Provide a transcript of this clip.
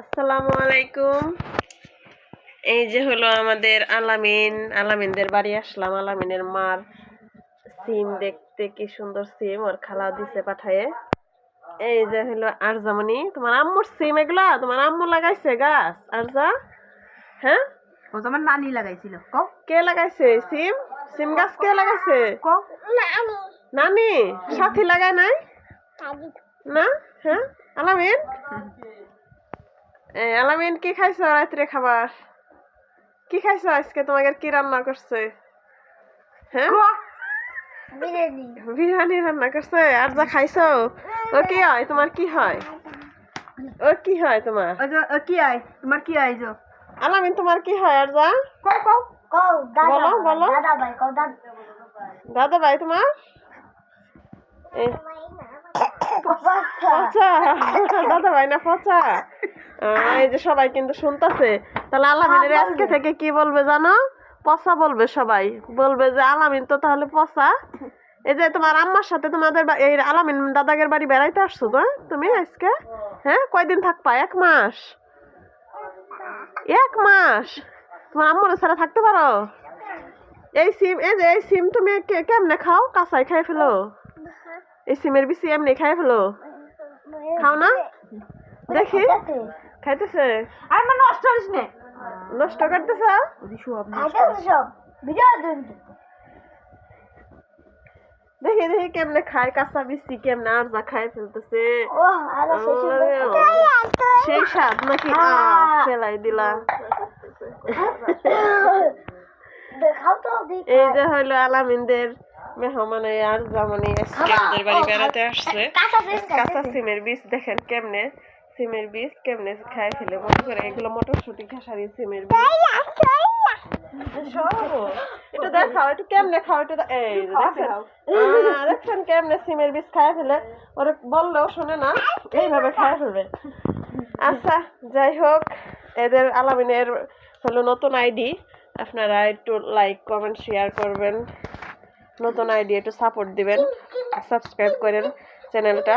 আসসালামু আলাইকুম। এই যে হলো আমাদের আলামিন। আলামিনদের বাড়ি আসলাম। আলামিনের মার সিম দেখতে কি সুন্দর সিম। ওর খালা দিছে পাঠায়ে। এই যে হলো আরজামনি তোমার আম্মুর সিম এগুলা? তোমার আম্মু লাগাইছে গাছ? আরজা? হ্যাঁ? ও তো আমার নানি লাগাইছিল। কও কে লাগাইছে সিম? সিম গাছ কে লাগাইছে? কও নানি? সাথী লাগায় নাই? না? হ্যাঁ? আলামিন? এই আলামিন কি খাইছো রাত্রে খাবার? কি খাইছো আজকে? তোমাকে কি রান্না করছে? হ্যাঁ? বিরিয়ানি। রান্না করছে? আর যা খাইছো? ও কি হয়? তোমার কি হয়? ও কি হয় তোমার? ও কি আই তোমার কি আই যো? আলামিন তোমার কি হয়? আর যা? কও কও। বলো বলো। দাদা ভাই তোমার? এই পচা। দাদা ভাই না পচা। এই যে সবাই কিন্তু শুনতাছে তাহলে আলামিনের আজকে থেকে কি বলবে জানো? পচা বলবে সবাই। বলবে যে আলামিন তো তাহলে পচা। এই যে তোমার আম্মার সাথে তোমাদের এই আলামিন দাদাগের বাড়ি বেড়াইতে আসছো তো তুমি আজকে? হ্যাঁ কয়দিন থাকবা? এক মাস? এক মাস? তোমার আম্মুর ছাড়া থাকতে পারো? এই সিম এই যে এই সিম তুমি কে- কেমনে খাও? কাঁচাই খাই ফেলো। এই সিমের বিচি এমনি খাই ফেলো। খাও না? দেখি। খাইতেছে? আর মানে নষ্ট করিস নে। নষ্ট করতেছ? ওদি শুভ দেখি দেখি কেমনে খায় কাঁচা বিচি কেমনে আর যা খাই ফেলতেছে। সেই স্বাদ নাকি? ফেলাই দিলা। এই যে হইল আলামিনদের মেহমানে আর জামানি আজকে আমাদের বাড়ি বেড়াতে আসছে। কাঁচা সিমের বীজ দেখেন কেমনে? সিমের বীজ কেমনে খায় ফেলে? মনে করে এগুলো মটরশুটি খেসারি সিমের বীজ। একটু দেখাও একটু কেমনে খাও? একটু এই দেখছেন কেমনে সিমের বীজ খায় ফেলে? ওরে বললেও শোনে না এইভাবে খায় ফেলবে। আচ্ছা যাই হোক এদের আলামিনের হলো নতুন আইডি। আপনারা একটু লাইক কমেন্ট শেয়ার করবেন। নতুন আইডি একটু সাপোর্ট দিবেন। সাবস্ক্রাইব করেন চ্যানেলটা।